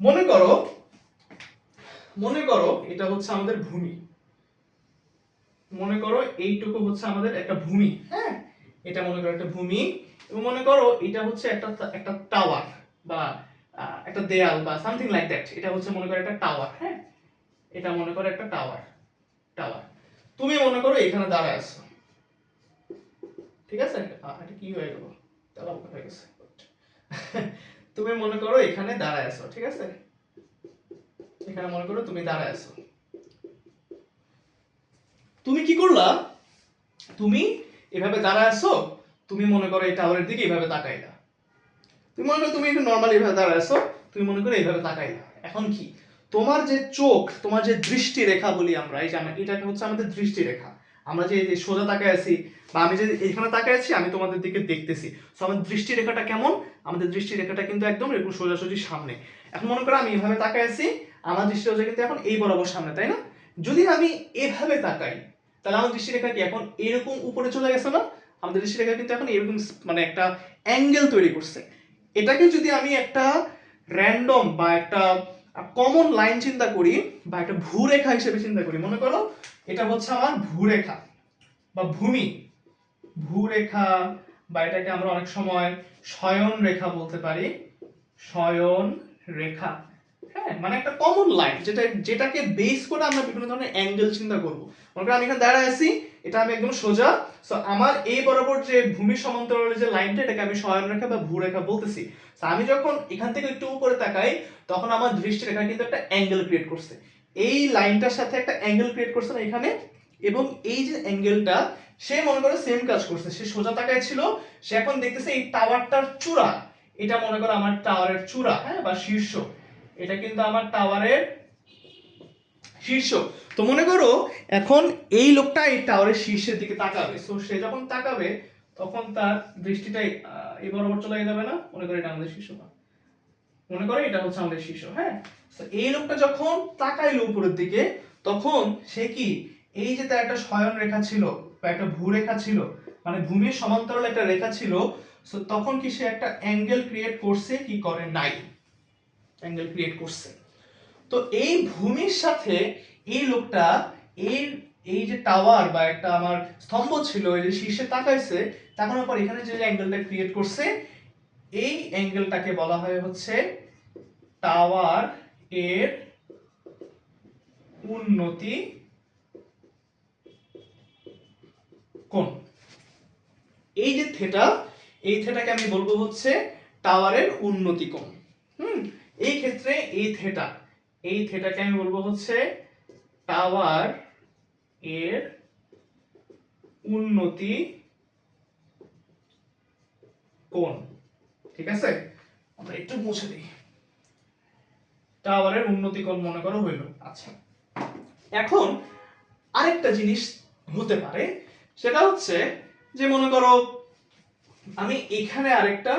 মনে করো মনে করো এটা হচ্ছে আমাদের ভূমি। মনে করো এইটুকু হচ্ছে আমাদের একটা ভূমি। হ্যাঁ? এটা মনে করো একটা ভূমি এবং মনে করো এটা হচ্ছে একটা একটা টাওয়ার বা একটা দেয়াল বা সামথিং লাইক দ্যাট এটা হচ্ছে মনে করো একটা টাওয়ার হ্যাঁ? এটা মনে করো একটা টাওয়ার টাওয়ার তুমি মনে করো এখানে দাঁড়ায় আছো। ঠিক আছে? এটা কি হয়ে গেল? বোকা হয়ে গেছে। তুমি মনে করো এখানে দাঁড়ায় আছো, ঠিক আছে? এখানে মনে করো তুমি দাঁড়ায় আছো। তুমি কি করলা? তুমি এভাবে দাঁড়ায় আছো, তুমি মনে করো এই টাওয়ারের দিকে এভাবে তাকাইলা। তুমি মনে করো তুমি একটু নর্মালি এভাবে দাঁড়ায় আছো, তুমি মনে করো এইভাবে তাকাইলা। এখন কি? তোমার যে চোখ, তোমার যে দৃষ্টি রেখা বলি আমরা, এই যে এটা হচ্ছে আমাদের দৃষ্টি রেখা আমরা যে সোজা তাকায় আছি বা আমি যে এখানে তাকায় আছি, আমি তোমাদের দিকে দেখতেছি। তো আমাদের দৃষ্টি রেখাটা কেমন? আমাদের দৃষ্টি রেখাটা কিন্তু একদম এরকম সোজাসুজি সামনে। এখন মনে করো আমি এভাবে তাকায় আছি, আমার দৃষ্টি রেখা কিন্তু এখন এই বরাবর সামনে, তাই না? যদি আমি এভাবে তাকাই, তাহলে আমার দৃষ্টি রেখা কি এখন এরকম উপরে চলে গেছে না? আমাদের দৃষ্টি রেখা কিন্তু এখন এরকম মানে একটা অ্যাঙ্গেল তৈরি করছে। এটাকে যদি আমি একটা র্যান্ডম বা একটা কমন লাইন চিন্তা করি বা একটা ভূরেখা হিসেবে চিন্তা করি, মনে করো এটা হচ্ছে আমার ভূরেখা বা ভূমি। ভূরেখা বা এটাকে আমরা অনেক সময় শয়ন রেখা বলতে পারি। শয়ন রেখা। হ্যাঁ মানে একটা কমন লাইন যেটা, যেটাকে বেস করে আমরা বিভিন্ন ধরনের অ্যাঙ্গেল চিন্তা করব। মনে করো আমি এখানে দাঁড়ায় আছি, এটা আমি একদম সোজা। সো আমার এই বরাবর যে ভূমি সমান্তরালের যে লাইনটা এটাকে আমি শয়ন রেখা বা ভূরেখা বলতেছি। আমি যখন এখান থেকে একটু উপরে তাকাই, তখন আমার দৃষ্টি রেখা কিন্তু একটা অ্যাঙ্গেল ক্রিয়েট করছে। এই লাইনটার সাথে একটা অ্যাঙ্গেল ক্রিয়েট করছে না এখানে, এবং এই যে অ্যাঙ্গেলটা সে মনে করে সেম কাজ করছে। সে সোজা তাকায় ছিল, সে এখন দেখতেছে এই টাওয়ারটার চূড়া। এটা মনে করো আমার টাওয়ারের চূড়া হ্যাঁ বা শীর্ষ। এটা কিন্তু আমার টাওয়ারের শীর্ষ তো মনে করো, এখন এই লোকটা এই টাওয়ারের শীর্ষের দিকে তাকাবে। সো সে যখন তাকাবে, তখন তার দৃষ্টিটাই এই বরাবর চলে যাবে না? মনে করো এটা আমাদের শীর্ষ না? মনে করো এটা হচ্ছে আমাদের শীর্ষ হ্যাঁ? তো এই লোকটা যখন তাকাইলো উপরের দিকে, তখন সে কি, এই যে তার একটা শয়ন রেখা ছিল, বা একটা ভূরেখা ছিল মানে ভূমির সমান্তরাল একটা রেখা ছিল সো তখন কি সে একটা অ্যাঙ্গেল ক্রিয়েট করছে, কি করে? নাই। অ্যাঙ্গেল ক্রিয়েট করছে। তো এই ভূমির সাথে এই লোকটা এই এই যে টাওয়ার বা একটা আমার স্তম্ভ ছিল, এই যে শীর্ষে তাকাইছে, তাকানোর পর এখানে যে অ্যাঙ্গেলটা ক্রিয়েট করছে, এই অ্যাঙ্গেলটাকে বলা হয় হচ্ছে টাওয়ার এর উন্নতি কোণ। এই যে থেটা এই থেটাকে আমি বলব হচ্ছে টাওয়ারের উন্নতি কোণ। এই ক্ষেত্রে এই থেটা এই থেটাকে আমি বলব হচ্ছে টাওয়ার এর উন্নতি কোণ, ঠিক আছে? আমরা একটু মুছে দিই। টাওয়ারের উন্নতি কোণ মনে করো হইল। আচ্ছা এখন আরেকটা জিনিস হতে পারে, সেটা হচ্ছে যে মনে করো আমি এখানে আরেকটা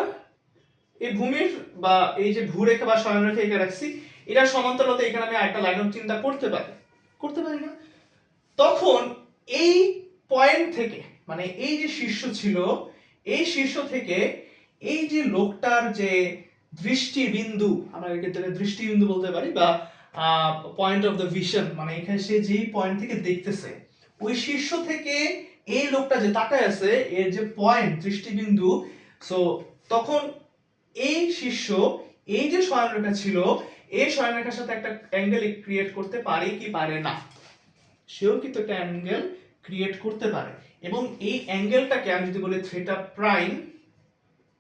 এই ভূমির বা এই যে ভূরেখা বা শয়নরেখা এখানে রাখছি, এটার সমান্তরালতে এখানে আমি আরেকটা লাইন অফ চিন্তা করতে পারি। করতে পারি না? তখন এই পয়েন্ট থেকে মানে এই যে শীর্ষ ছিল, এই শীর্ষ থেকে এই যে লোকটার যে দৃষ্টিবিন্দু, আমরা এক্ষেত্রে দৃষ্টিবিন্দু বলতে পারি, বা পয়েন্ট অফ দ্য ভিশন মানে এখানে সে যেই পয়েন্ট থেকে দেখতেছে, ওই শীর্ষ থেকে এই লোকটা যে তাকায় আছে, এর যে পয়েন্ট দৃষ্টিবিন্দু সো তখন এই শীর্ষ এই যে শয়নরেখা ছিল, এই শয়নরেখার সাথে একটা অ্যাঙ্গেল ক্রিয়েট করতে পারে কি পারে না? সেও কিন্তু একটা অ্যাঙ্গেল ক্রিয়েট করতে পারে। এবং এই অ্যাঙ্গেলটাকে আমি যদি বলি থিটা প্রাইম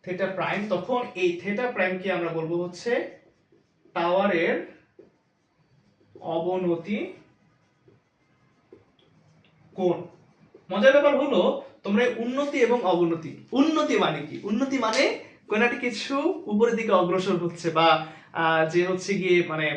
থিটা প্রাইম তখন এই থিটা প্রাইমকে আমরা বলব হচ্ছে টাওয়ারের অবনতি কোণ। মজার ব্যাপার হলো, তোমরা উন্নতি এবং অবনতি। উন্নতি মানে কি? উন্নতি মানে কোনো একটা কিছু উপরের দিকে অগ্রসর হচ্ছে বা যে হচ্ছে গিয়ে মানে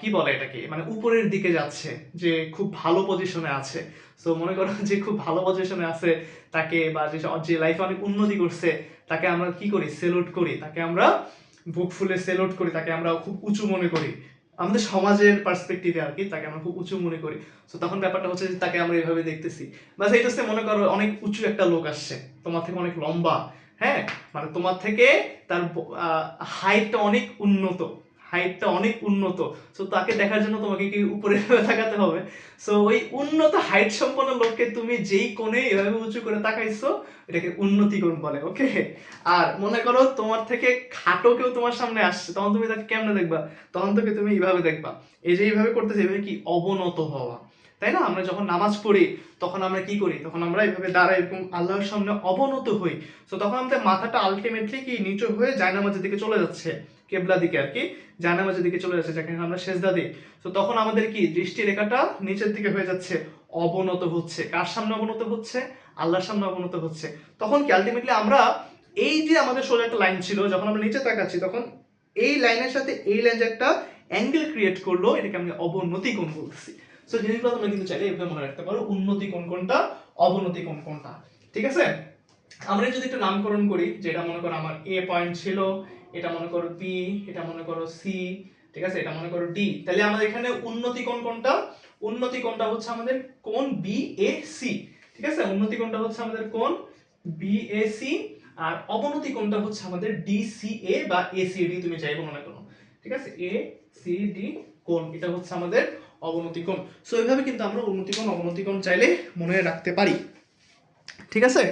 কি বলে এটাকে? মানে উপরের দিকে যাচ্ছে, যে খুব ভালো পজিশনে আছে। সো মনে করো যে খুব ভালো পজিশনে আছে তাকে বা যে লাইফে অনেক উন্নতি করছে, তাকে আমরা কি করি? সেলুট করি। তাকে আমরা বুক ফুলে সেলুট করি, তাকে আমরা খুব উঁচু মনে করি। আমাদের সমাজের পার্সপেক্টিভে আর কি, তাকে আমরা খুব উঁচু মনে করি। তো তখন ব্যাপারটা হচ্ছে যে তাকে আমরা এভাবে দেখতেছি। বাস এইটা হচ্ছে মনে করো অনেক উঁচু একটা লোক আসছে। তোমার থেকে অনেক লম্বা। হ্যাঁ মানে তোমার থেকে তার হাইটটা অনেক উন্নত হাইটটা অনেক উন্নত। সো তাকে দেখার জন্য তোমাকে কি উপরে তাকাতে হবে? সো ওই উন্নত হাইট সম্পন্ন লোককে তুমি যেই কোণে এভাবে উঁচু করে তাকাইছো, এটাকে উন্নতি কোণ বলে ওকে আর মনে করো তোমার থেকে খাটো কেউ তোমার সামনে আসছে, তখন তুমি তাকে কেমনে দেখবা? তখন তোকে তুমি এইভাবে দেখবা। এই যে এইভাবে করতেছে এইভাবে কি অবনত হওয়া? তাই না? আমরা যখন নামাজ পড়ি, তখন আমরা কি করি? তখন আমরা এইভাবে দাঁড়াই এরকম আল্লাহর সামনে অবনত হই। তো তখন আমাদের মাথাটা আলটিমেটলি কি নিচু হয়ে জায়নামাজের দিকে চলে যাচ্ছে, কেবলা দিকে আর কি। জায়নামাজের দিকে চলে যাচ্ছে, যেখানে আমরা সেজদা দিই। তো তখন আমাদের কি দৃষ্টি রেখাটা নিচের দিকে হয়ে যাচ্ছে, অবনত হচ্ছে। কার সামনে অবনত হচ্ছে? আল্লাহর সামনে অবনত হচ্ছে। তখন কি আলটিমেটলি আমরা এই যে আমাদের সোজা একটা লাইন ছিল, যখন আমরা নিচে তাকাচ্ছি, তখন এই লাইনের সাথে এই লাইন একটা অ্যাঙ্গেল ক্রিয়েট করল, এটাকে আমি অবনতি কোণ বলছি সো জিনিসগুলো তোমরা কিন্তু চাইলে এভাবে মনে রাখতে পারো, উন্নতি কোন কোনটা, অবনতি কোন কোনটা। ঠিক আছে? আমরা যদি একটু নামকরণ করি, যেটা মনে করো আমার এ পয়েন্ট ছিল, এটা মনে করো বি এটা মনে করো সি ঠিক আছে? এটা মনে করো ডি তাহলে আমাদের এখানে উন্নতি কোন কোনটা? উন্নতি কোনটা হচ্ছে আমাদের কোন বি এ সি ঠিক আছে? উন্নতি কোনটা হচ্ছে আমাদের কোন? বি এ সি আর অবনতি কোনটা হচ্ছে আমাদের ডি সি এ বা এ সি ডি তুমি যাই বলো না কেন ঠিক আছে? এ সি ডি কোন? এটা হচ্ছে আমাদের অবনতি কোণ সো এইভাবে কিন্তু আমরা উন্নতিকোণ অবনতিকোণ চাইলে মনে রাখতে পারি। ঠিক আছে?